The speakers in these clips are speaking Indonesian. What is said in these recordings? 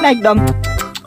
naik dong.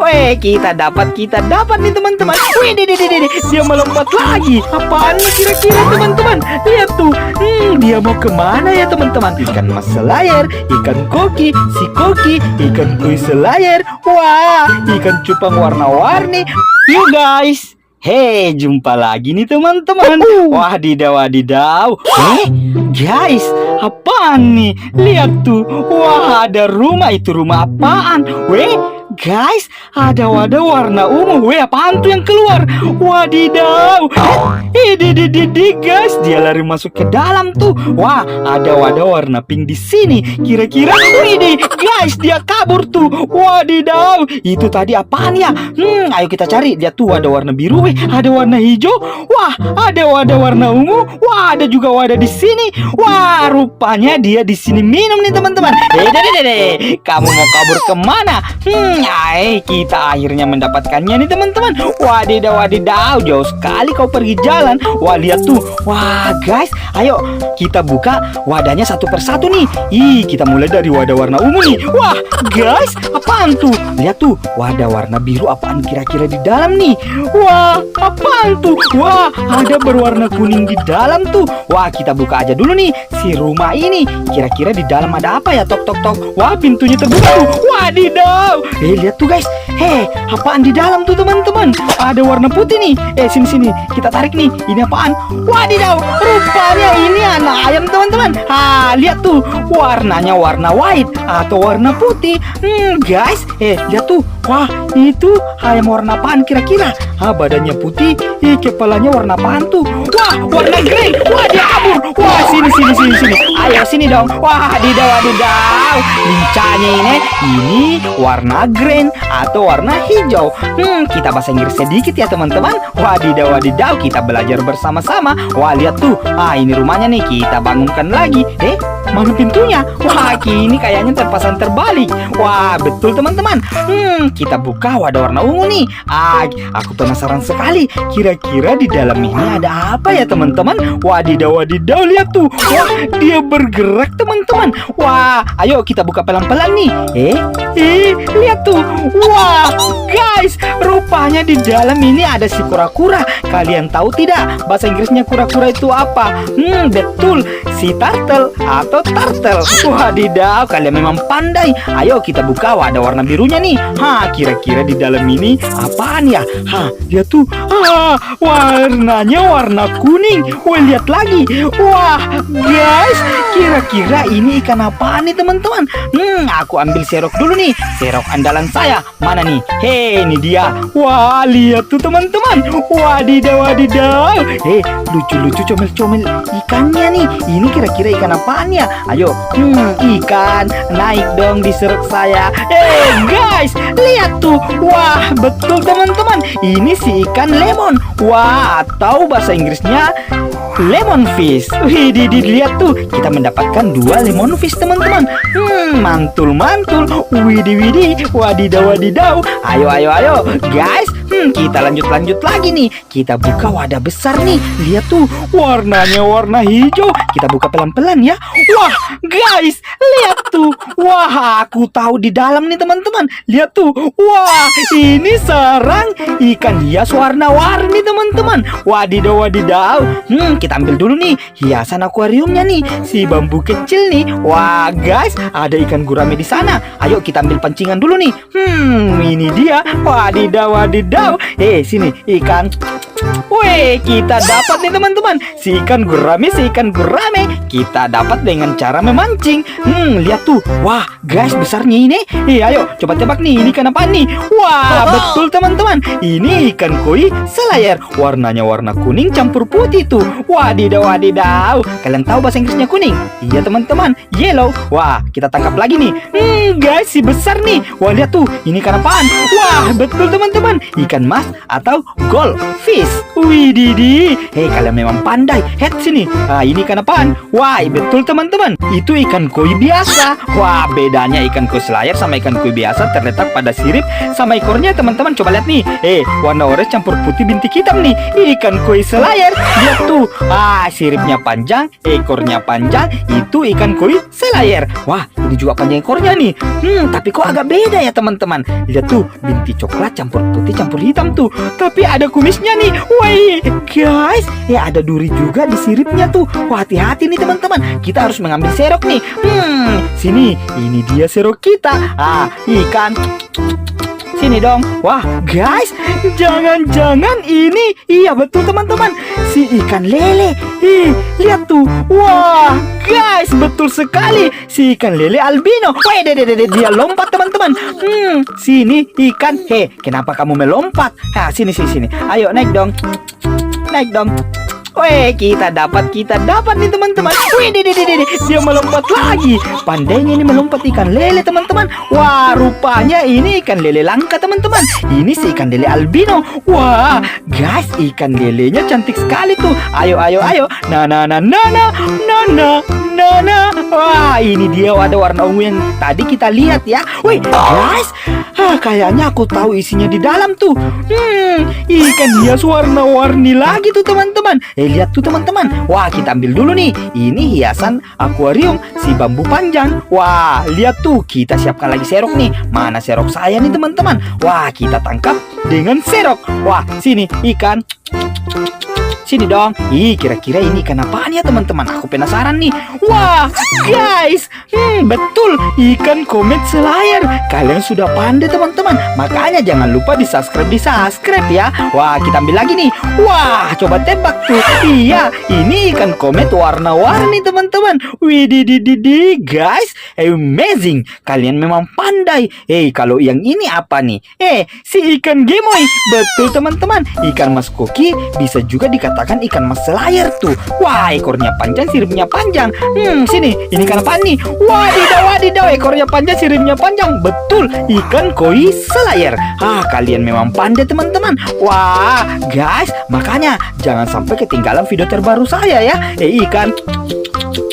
Weh, kita dapat, kita dapat nih teman-teman. Wih, di, di, di, di, di. dia melompat lagi. Apaan nih kira-kira teman-teman? Lihat tuh, hmm, dia mau ke mana ya teman-teman? Ikan mas selayar, ikan koki, si koki, ikan koi selayar. Wah, ikan cupang warna-warni. Yuk guys. Hei, jumpa lagi nih teman-teman. Wadidaw, wadidaw. Eh, guys, apaan nih? Lihat tuh. Wah, ada rumah. Itu rumah apaan? Weh, guys, ada wadah warna ungu. Weh, apaan tuh yang keluar? Wadidaw. Eh, di, di, di, di, guys. Dia lari masuk ke dalam tuh. Wah, ada wadah warna pink di sini. Kira-kira, wih, deh, guys, dia kabur tuh. Wadidaw. Itu tadi apaan ya? Hmm, ayo kita cari. Dia tuh ada warna biru, weh. Ada warna hijau. Wah, ada wadah warna ungu. Wah, ada juga wadah di sini. Wah, rupanya dia di sini minum nih teman-teman. Eh, deh, deh, deh. Kamu mau kabur ke mana? Hmm, ay, kita akhirnya mendapatkannya nih teman-teman. Wadidaw, wadidaw, jauh sekali kau pergi jalan. Wah, lihat tuh. Wah, guys, ayo kita buka wadahnya satu persatu nih. Ih, kita mulai dari wadah warna ungu nih. Wah, guys, apaan tuh? Lihat tuh, wadah warna biru apaan kira-kira di dalam nih? Wah, apaan tuh? Wah, ada berwarna kuning di dalam tuh. Wah, kita buka aja dulu nih si rumah ini. Kira-kira di dalam ada apa ya? Tok tok tok. Wah, pintunya terbuka tuh. Wadidaw. Eh, lihat tuh guys. Heh, apaan di dalam tuh teman-teman? Ada warna putih nih. Eh, sini sini. Kita tarik nih. Ini apaan? Wadidaw. Rupanya ini anak ayam teman-teman. Ah, lihat tuh. Warnanya warna white atau warna putih. Hmm, guys. Eh, lihat tuh. Wah, itu ayam warna apaan kira-kira? Ah, badannya putih, ih kepalanya warna apaan tuh? Wah, warna grey. Wah, dia kabur. Wah, sini sini sini sini. Ayo sini dong. Wah, didaw wadidaw. Lincahnya ini ini warna green atau warna hijau. Hmm, kita bahasa Inggris sedikit ya teman-teman. Wadidaw wadidaw, kita belajar bersama-sama. Wah, lihat tuh. Ah, ini rumahnya nih. Kita bangunkan lagi. Eh, mana pintunya? Wah, ini kayaknya terpasang terbalik. Wah, betul teman-teman. Hmm, kita buka wadah warna ungu nih. Ah, aku penasaran sekali. Kira-kira di dalam ini ada apa ya teman-teman? Wadidaw, wadidaw, lihat tuh. Wah, dia bergerak teman-teman. Wah, ayo kita buka pelan-pelan nih. Eh, eh, lihat tuh. Wah, guys, rupanya di dalam ini ada si kura-kura. Kalian tahu tidak bahasa Inggrisnya kura-kura itu apa? Hmm, betul, si turtle atau turtle. Wadidaw, kalian memang pandai. Ayo kita buka wadah warna birunya nih. Ha, kira-kira di dalam ini apaan ya? Ha, lihat tuh. Ah, warnanya warna kuning. Wah, lihat lagi. Wah, guys, kira-kira ini ikan apaan nih teman-teman? Hmm, aku ambil serok dulu nih. Serok andalan saya. Mana nih? Hei, ini dia. Wah, lihat tuh teman-teman. Wadidaw, wadidaw. Hei, lucu-lucu comel-comel ikannya nih. Ini kira-kira ikan apaan ya? Ayo, hmm, ikan naik dong di serok saya. Eh, guys, lihat tuh. Wah, betul teman-teman. Ini si ikan lemon. Wah, atau bahasa Inggrisnya lemon fish. Wih, di, lihat tuh. Kita mendapatkan dua lemon fish, teman-teman. Hmm, mantul-mantul. Widih, widih. Wadidaw, wadidaw. Ayo, ayo, ayo. Guys, hmm, kita lanjut-lanjut lagi nih. Kita buka wadah besar nih. Lihat tuh, warnanya warna hijau. Kita buka pelan-pelan ya. Wah, guys, lihat tuh. Wah, aku tahu di dalam nih, teman-teman. Lihat tuh. Wah, ini sarang ikan hias warna-warni, teman-teman. Wadidaw, wadidaw. Hmm, kita ambil dulu nih hiasan akuariumnya nih. Si bambu kecil nih. Wah, guys, ada ikan gurame di sana. Ayo kita ambil pancingan dulu nih. Hmm, ini dia. Wadidaw, wadidaw. Eh, sini ikan. Wih, kita dapat nih teman-teman. Si ikan gurame, si ikan gurame. Kita dapat dengan cara memancing. Hmm, lihat tuh. Wah, guys, besarnya ini. Eh, ayo, coba tebak nih. Ini ikan apa nih? Wah, betul teman-teman. Ini ikan koi selayar. Warnanya warna kuning campur putih tuh. Wadidaw, wadidaw. Kalian tahu bahasa Inggrisnya kuning? Iya teman-teman, yellow. Wah, kita tangkap lagi nih. Hmm, guys, si besar nih. Wah, lihat tuh. Ini ikan apaan? Wah, betul teman-teman. Ikan mas atau goldfish. Wih Didi, hei kalian memang pandai. Head sini. Ah ini ikan apaan? Wah betul teman-teman. Itu ikan koi biasa. Wah bedanya ikan koi selayar sama ikan koi biasa terletak pada sirip sama ekornya teman-teman. Coba lihat nih. Eh warna orange campur putih bintik hitam nih. Ikan koi selayar. Lihat tuh. Ah siripnya panjang, ekornya panjang. Itu ikan koi selayar. Wah ini juga panjang ekornya nih. Hmm tapi kok agak beda ya teman-teman. Lihat tuh bintik coklat campur putih campur hitam tuh. Tapi ada kumisnya nih. Wih, guys, ya ada duri juga di siripnya tuh. Wah, hati-hati nih teman-teman. Kita harus mengambil serok nih. Hmm, sini, ini dia serok kita. Ah, ikan. Sini dong. Wah, guys, jangan-jangan ini iya betul teman-teman. Si ikan lele. Ih, lihat tuh. Wah, guys, betul sekali. Si ikan lele albino. Wah, deh, deh, deh, dia lompat teman-teman. Hmm, sini ikan. Hei, kenapa kamu melompat? Nah, sini sini sini. Ayo naik dong. Naik dong. Weh, kita dapat, kita dapat nih teman-teman. Wih, deh, deh, deh, dia melompat lagi. Pandainya ini melompat ikan lele teman-teman. Wah, rupanya ini ikan lele langka teman-teman. Ini si ikan lele albino. Wah, guys, ikan lelenya cantik sekali tuh. Ayo, ayo, ayo. Nah, nah, nah, nah, nah, nah, nah, nah, nah. Wah, ini dia ada warna ungu yang tadi kita lihat ya. Wih, guys, ah, kayaknya aku tahu isinya di dalam tuh. Hmm, ikan hias warna-warni lagi tuh teman-teman. Eh lihat tuh teman-teman. Wah kita ambil dulu nih. Ini hiasan akuarium si bambu panjang. Wah lihat tuh kita siapkan lagi serok nih. Mana serok saya nih teman-teman? Wah kita tangkap dengan serok. Wah sini ikan. Sini dong. Ih, kira-kira ini ikan apaan ya teman-teman? Aku penasaran nih. Wah, guys. Hmm, betul. Ikan komet selayar. Kalian sudah pandai teman-teman. Makanya jangan lupa di subscribe di subscribe ya. Wah, kita ambil lagi nih. Wah, coba tembak tuh. Iya, ini ikan komet warna-warni teman-teman. Wididididi, guys. Amazing. Kalian memang pandai. Eh, kalau yang ini apa nih? Eh, si ikan gemoy. Betul teman-teman. Ikan mas koki bisa juga dikatakan ikan mas selayar tuh. Wah, ekornya panjang, siripnya panjang. Hmm, sini. Ini ikan apa nih? Wadidaw, wadidaw. Ekornya panjang, siripnya panjang. Betul, ikan koi selayar. Ah, kalian memang pandai teman-teman. Wah, guys, makanya jangan sampai ketinggalan video terbaru saya ya. Eh, ikan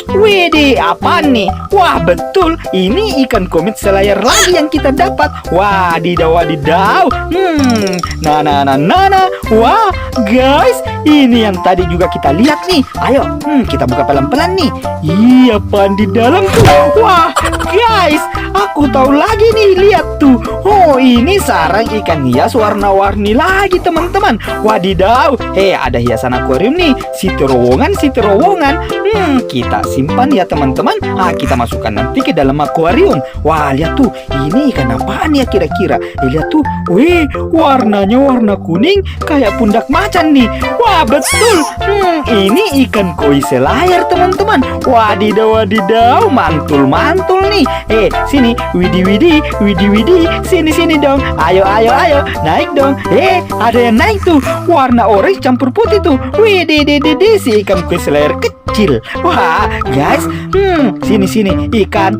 Widih, apa nih? Wah, betul. Ini ikan komit selayar lagi yang kita dapat. Wah, didaw, wadidaw. Hmm, nah, nah, nah, nah, nah. Wah, guys, ini yang tadi juga kita lihat nih. Ayo, hmm, kita buka pelan-pelan nih. Iya, apaan di dalam tuh? Wah, guys, aku tahu lagi nih. Lihat tuh. Oh, ini sarang ikan hias warna-warni lagi, teman-teman. Wadidaw. Hei, ada hiasan akuarium nih. Si terowongan, si terowongan. Hmm, kita simpan ya teman-teman. Ah, kita masukkan nanti ke dalam akuarium. Wah, lihat tuh. Ini ikan apaan ya kira-kira? Eh, lihat tuh. Wih, warnanya warna kuning kayak pundak macan nih. Wah, betul. Hmm, ini ikan koi selayar teman-teman. Wadidaw, wadidaw. Mantul-mantul nih. Eh, sini. Widi, widi, widi, widi. Sini, sini dong. Ayo, ayo, ayo. Naik dong. Eh, ada yang naik tuh. Warna orange campur putih tuh. Widi, di, di, di. Si ikan koi selayar kecil. Wah, guys, hmm, sini sini ikan.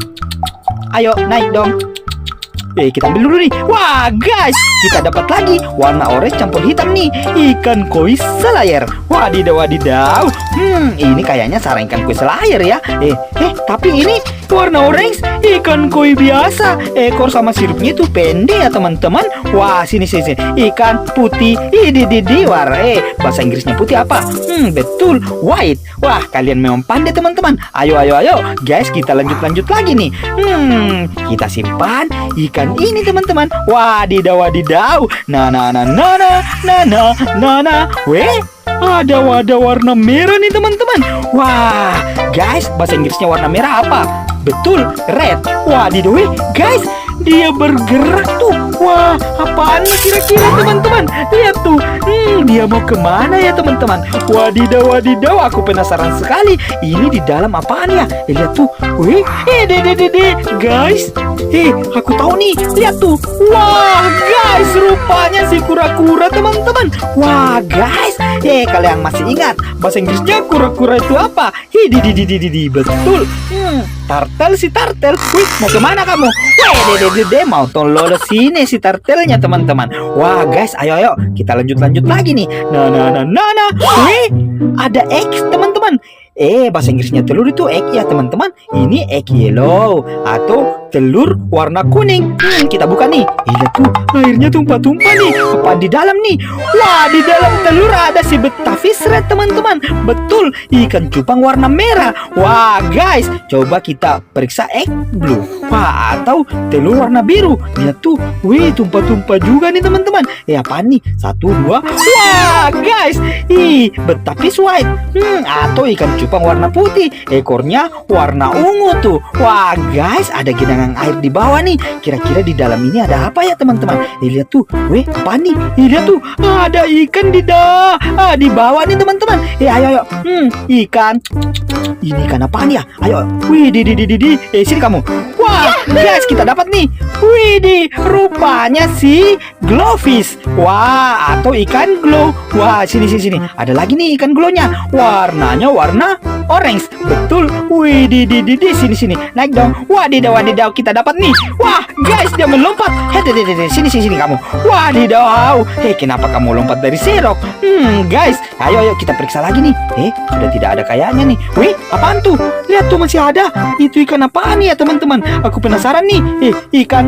Ayo naik dong. Eh, kita ambil dulu nih. Wah, guys, kita dapat lagi warna orange campur hitam nih. Ikan koi selayar. Wadidaw, wadidaw. Hmm, ini kayaknya sarang ikan koi selayar ya. Eh, eh, tapi ini warna orange ikan koi biasa. Ekor sama siripnya itu pendek ya teman-teman. Wah, sini sini, sini. Ikan putih. Idi di di war. Eh, bahasa Inggrisnya putih apa? Hmm, betul. White. Wah, kalian memang pandai teman-teman. Ayo, ayo, ayo. Guys, kita lanjut-lanjut lagi nih. Hmm, kita simpan ikan ini teman-teman. Wadidaw, wadidaw. Nah, nah, nah, nah, nah, nah, nah, nah, nah. Weh, ada wadah warna merah nih teman-teman. Wah, guys, bahasa Inggrisnya warna merah apa? Betul, red. Wadidaw, guys, dia bergerak tuh. Wah, apaan kira-kira teman-teman? Lihat tuh, hmm, dia mau ke mana ya teman-teman? Wadidaw, wadidaw, aku penasaran sekali. Ini di dalam apaan ya? Eh, lihat tuh, wih, eh, dede, dede, guys. Eh, aku tahu nih, lihat tuh. Wah, guys, rupanya si kura-kura teman-teman. Wah, guys, eh, kalian masih ingat bahasa Inggrisnya kura-kura itu apa? Hi, di, di, di, di, di, betul. Tartel si tartel. Wih, mau ke mana kamu? Dede mau tolol sini si tartelnya teman-teman. Wah guys, ayo ayo kita lanjut lanjut lagi nih. Nah nah nah nah nah. Wih, ada X teman-teman. Eh, bahasa Inggrisnya telur itu egg ya teman-teman. Ini egg yellow atau telur warna kuning. Hmm, kita buka nih. Lihat tuh, airnya tumpah-tumpah nih. Apa di dalam nih? Wah, di dalam telur ada si betafish red teman-teman. Betul, ikan cupang warna merah. Wah, guys, coba kita periksa egg blue. Wah, atau telur warna biru. Lihat tuh, wih, tumpah-tumpah juga nih teman-teman. Eh, apa nih? Satu, dua. Wah, guys, ih, betafish white. Hmm, atau ikan cupang warna putih. Ekornya warna ungu tuh. Wah, guys, ada genangan air di bawah nih. Kira-kira di dalam ini ada apa ya, teman-teman? Lihat tuh. Weh, apa nih? Lihat tuh. Ada ikan di da ah, di bawah nih, teman-teman. Eh, ayo, ayo. Hmm, ikan. Ini ikan apaan ya? Ayo. Wih, di, di, di, di, di. Eh, sini kamu. Wah, guys, kita dapat nih. Wih, di, rupanya si glowfish. Wah, atau ikan glow. Wah, sini, sini, sini. Ada lagi nih ikan glownya. Warnanya warna orange. Betul. Wih, di, di, di, sini, sini. Naik dong. Wadidaw, wadidaw, kita dapat nih. Wah, guys, dia melompat. Hei, di, di, sini, sini, sini kamu. Wadidaw. Hei, kenapa kamu lompat dari serok? Hmm, guys, ayo, ayo kita periksa lagi nih. Eh, sudah tidak ada kayaknya nih. Wih, apaan tuh? Lihat tuh masih ada. Itu ikan apaan ya, teman-teman? Aku penasaran nih. Eh, ikan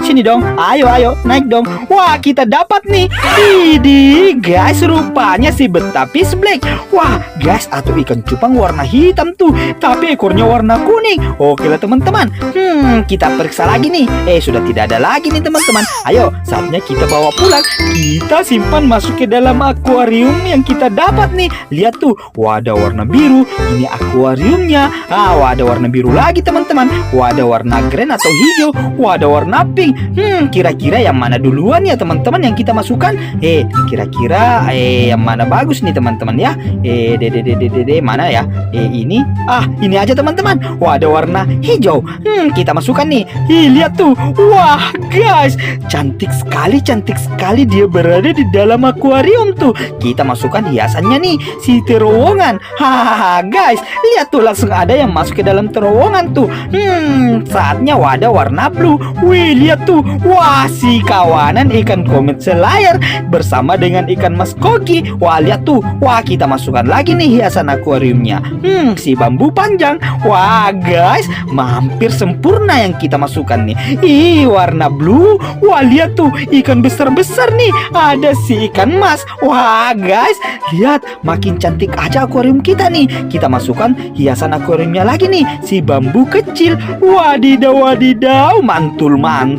Sini dong, ayo ayo naik dong. Wah kita dapat nih. Ini guys rupanya si betapis black. Wah guys atau ikan cupang warna hitam tuh, tapi ekornya warna kuning. Oke lah teman-teman. Hmm kita periksa lagi nih. Eh sudah tidak ada lagi nih teman-teman. Ayo saatnya kita bawa pulang. Kita simpan masuk ke dalam akuarium yang kita dapat nih. Lihat tuh, wadah warna biru. Ini akuariumnya. Ah wadah warna biru lagi teman-teman. Wadah warna green atau hijau. Wadah warna pink. Hmm, kira-kira yang mana duluan ya teman-teman yang kita masukkan? Eh, kira-kira eh yang mana bagus nih teman-teman ya? Eh, de de de de de, de mana ya? Eh, ini. Ah, ini aja teman-teman. Wah, ada warna hijau. Hmm, kita masukkan nih. Ih, lihat tuh. Wah, guys, cantik sekali, cantik sekali dia berada di dalam akuarium tuh. Kita masukkan hiasannya nih, si terowongan. Hahaha, guys, lihat tuh langsung ada yang masuk ke dalam terowongan tuh. Hmm, saatnya wadah warna blue. Wih, lihat tuh. Wah, si kawanan ikan komet selayar bersama dengan ikan mas koki. Wah, lihat tuh. Wah, kita masukkan lagi nih hiasan akuariumnya. Hmm, si bambu panjang. Wah, guys, hampir sempurna yang kita masukkan nih. Ih, warna blue. Wah, lihat tuh ikan besar-besar nih. Ada si ikan mas. Wah, guys, lihat makin cantik aja akuarium kita nih. Kita masukkan hiasan akuariumnya lagi nih. Si bambu kecil. Wadidaw, wadidaw,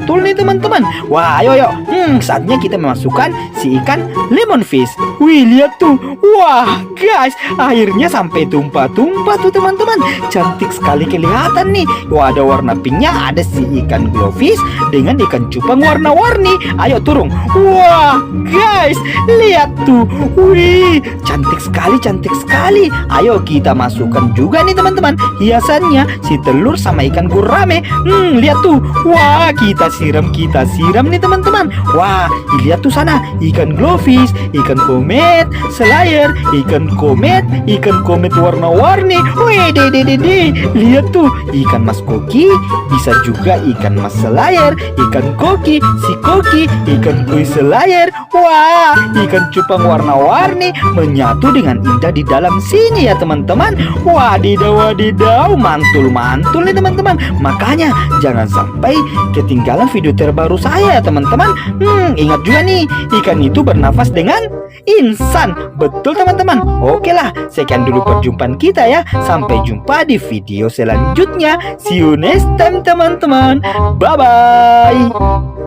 mantul-mantul nih teman-teman. Wah, ayo, ayo. Hmm, saatnya kita memasukkan si ikan lemon fish. Wih, lihat tuh. Wah, guys, airnya sampai tumpah-tumpah tuh teman-teman. Cantik sekali kelihatan nih. Wah, ada warna pinknya, ada si ikan glowfish dengan ikan cupang warna-warni. Ayo turun. Wah, guys, lihat tuh. Wih, cantik sekali, cantik sekali. Ayo kita masukkan juga nih teman-teman. Hiasannya si telur sama ikan gurame. Hmm, lihat tuh. Wah, kita siram, kita siram nih teman-teman. Wah, lihat tuh sana. Ikan glowfish, ikan komet, selayar, ikan komet, ikan komet warna-warni. Wih, de de de de. Lihat tuh, ikan mas koki, bisa juga ikan mas selayar, ikan koki, si koki, ikan koi selayar. Wah, ikan cupang warna-warni menyatu dengan indah di dalam sini ya teman-teman. Wadidaw, wadidaw, mantul-mantul nih teman-teman. Makanya jangan sampai ketinggalan video terbaru saya ya teman-teman. Hmm, ingat juga nih, ikan itu bernafas dengan insan. Betul teman-teman. Oke lah, sekian dulu perjumpaan kita ya. Sampai jumpa di video selanjutnya. See you next time teman-teman. Bye bye.